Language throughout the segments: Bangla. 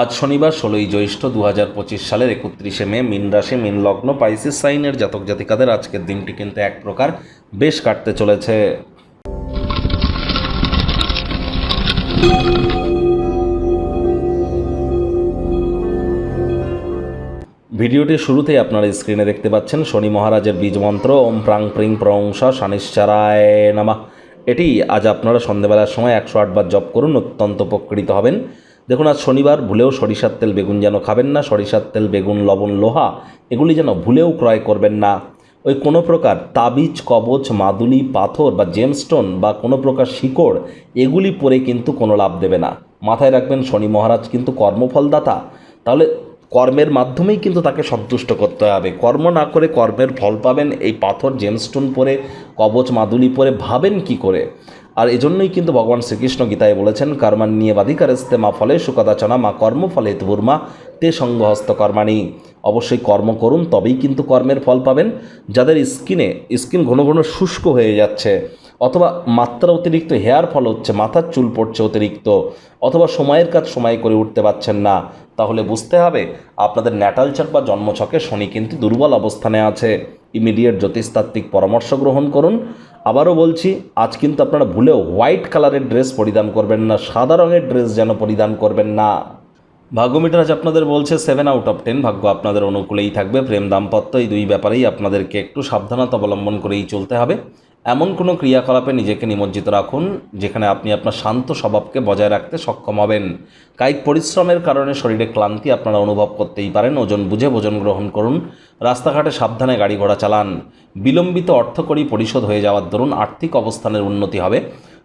আজ শনিবার ষোলোই জ্যৈষ্ঠ দু হাজার পঁচিশ সালের একত্রিশে মে মিন রাশি, মিন লগ্ন, পাইসিস সাইনের জাতক জাতিকাদের আজকের দিনটি কিন্তু এক প্রকার বেশ কাটতে চলেছে। ভিডিওটির শুরুতেই আপনারা স্ক্রিনে দেখতে পাচ্ছেন শনি মহারাজের বীজ মন্ত্র, ওম প্রাং প্রিং প্রংস শানিশ্চারায় নামা। এটি আজ আপনারা সন্ধেবেলার সময় একশো আটবার জপ করুন, অত্যন্ত উপকৃত হবেন। দেখুন, আজ শনিবার ভুলেও সরিষার তেল বেগুন যেন খাবেন না, সরিষার তেল, বেগুন, লবণ, লোহা, এগুলি যেন ভুলেও ক্রয় করবেন না। ওই কোনো প্রকার তাবিজ, কবচ, মাদুলি, পাথর বা জেমস্টোন বা কোনো প্রকার শিকড়, এগুলি পরে কিন্তু কোনো লাভ দেবে না। মাথায় রাখবেন, শনি মহারাজ কিন্তু কর্মফলদাতা। তাহলে কর্মের মাধ্যমেই কিন্তু তাকে সন্তুষ্ট করতে হবে। কর্ম না করে কর্মের ফল পাবেন, এই পাথর জেমস্টোন পরে, কবচ, মাদুলি পরে, ভাবেন কি করে? আর এজন্যই কিন্তু ভগবান শ্রীকৃষ্ণ গীতায় বলেছেন কর্মান নিয়ে বাধিকারস্তে মা ফলে সুকদাচনা মা কর্মফলে তুর্মা তে সঙ্গহস্ত কর্মাণী। অবশ্যই কর্ম করুন, তবেই কিন্তু কর্মের ফল পাবেন। যাদের স্কিনে, স্কিন ঘন ঘন শুষ্ক হয়ে যাচ্ছে, অথবা মাত্রা অতিরিক্ত, হেয়ার ফল হচ্ছে, মাথার চুল পড়ছে অতিরিক্ত, অথবা সময়ের কাজ সময় করে উঠতে পারছেন না, তাহলে বুঝতে হবে, আপনাদের ন্যাটালচার বা জন্মছকে শনি কিন্তু দুর্বল অবস্থানে আছে। ইমিডিয়েট জ্যোতিষতাত্ত্বিক পরামর্শ গ্রহণ করুন আবারও বলছি, আজ কিন্তু আপনারা ভুলেও হোয়াইট কালারের ড্রেস পরিধান করবেন না, সাদা রঙের ড্রেস যেন পরিধান করবেন না। ভাগ্যমিটার আজ আপনাদের বলছে সেভেন আউট অফ টেন ভাগ্য আপনাদের অনুকূলেই থাকবে, প্রেম দাম্পত্য এই দুই ব্যাপারেই আপনাদেরকে একটু সাবধানতা অবলম্বন করেই চলতে হবে। এমন কোনো ক্রিয়াকলাপে নিজেকে নিমজ্জিত রাখুন, যেখানে আপনি আপনার শান্ত স্বভাবকে বজায় রাখতে সক্ষম হবেন। কায়িক পরিশ্রমের কারণে শরীরে ক্লান্তি আপনারা অনুভব করতেই পারেন। ওজন বুঝে ভোজন গ্রহণ করুন। রাস্তাঘাটে সাবধানে গাড়ি ঘোড়া চালান। বিলম্বিত অর্থকরী পরিশোধ হয়ে যাওয়ার দরুন আর্থিক অবস্থানের উন্নতি হবে।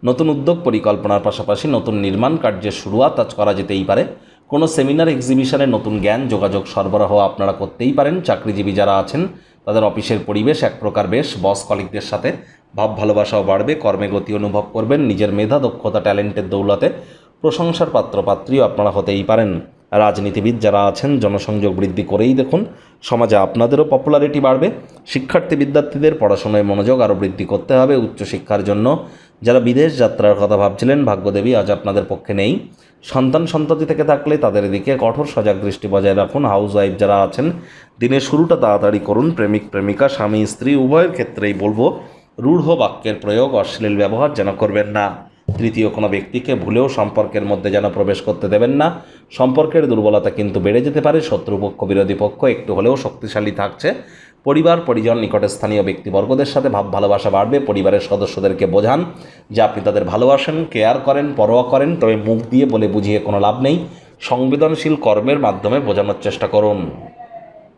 নতুন উদ্যোগ পরিকল্পনার পাশাপাশি নতুন নির্মাণ কার্যের শুরুয়াত আজ করা যেতেই পারে। কোনো সেমিনার, এক্সিবিশনে নতুন জ্ঞান, যোগাযোগ, সরবরাহ আপনারা করতেই পারেন। চাকরিজীবী যারা আছেন, তাদের অফিসের পরিবেশ এক প্রকার বেশ। বস কলিকদের সাথে ভাব ভালোবাসাও বাড়বে, কর্মে গতি অনুভব করবেন, নিজের মেধা, দক্ষতা, ট্যালেন্টের দৌলতে প্রশংসার পাত্রপাত্রীও আপনারা হতেই পারেন। রাজনীতিবিদ যারা আছেন, জনসংযোগ বৃদ্ধি করেই দেখুন, সমাজে আপনাদেরও পপুলারিটি বাড়বে। শিক্ষার্থী, বিদ্যার্থীদের পড়াশোনায় মনোযোগ আরও বৃদ্ধি করতে হবে উচ্চশিক্ষার জন্য। যারা বিদেশ যাত্রার কথা ভাবছিলেন, ভাগ্যদেবী আজ আপনাদের পক্ষে নেই। সন্তান সন্ততি থেকে থাকলে তাদের দিকে কঠোর সজাগ দৃষ্টি বজায় রাখুন। হাউস ওয়াইফ যারা আছেন, দিনের শুরুটা তাড়াতাড়ি করুন। প্রেমিক, প্রেমিকা, স্বামী, স্ত্রী, উভয়ের ক্ষেত্রেই বলব রূঢ় বাক্যের প্রয়োগ অশ্লীল ব্যবহার যেন করবেন না। তৃতীয়, কোনো ব্যক্তিকে ভুলেও সম্পর্কের মধ্যে যেন প্রবেশ করতে দেবেন না। সম্পর্কের দুর্বলতা কিন্তু বেড়ে যেতে পারে। শত্রুপক্ষ, বিরোধী পক্ষ একটু হলেও শক্তিশালী থাকছে। পরিবার, পরিজন নিকটে স্থানীয় ব্যক্তিবর্গদের সাথে ভাব ভালোবাসা বাড়বে। পরিবারের সদস্যদেরকে বোঝান যে আপনি তাদের ভালোবাসেন, কেয়ার করেন, পরোয়া করেন, তবে মুখ দিয়ে বলে বুঝিয়ে কোনো লাভ নেই। সংবেদনশীল কর্মের মাধ্যমে বোঝানোর চেষ্টা করুন।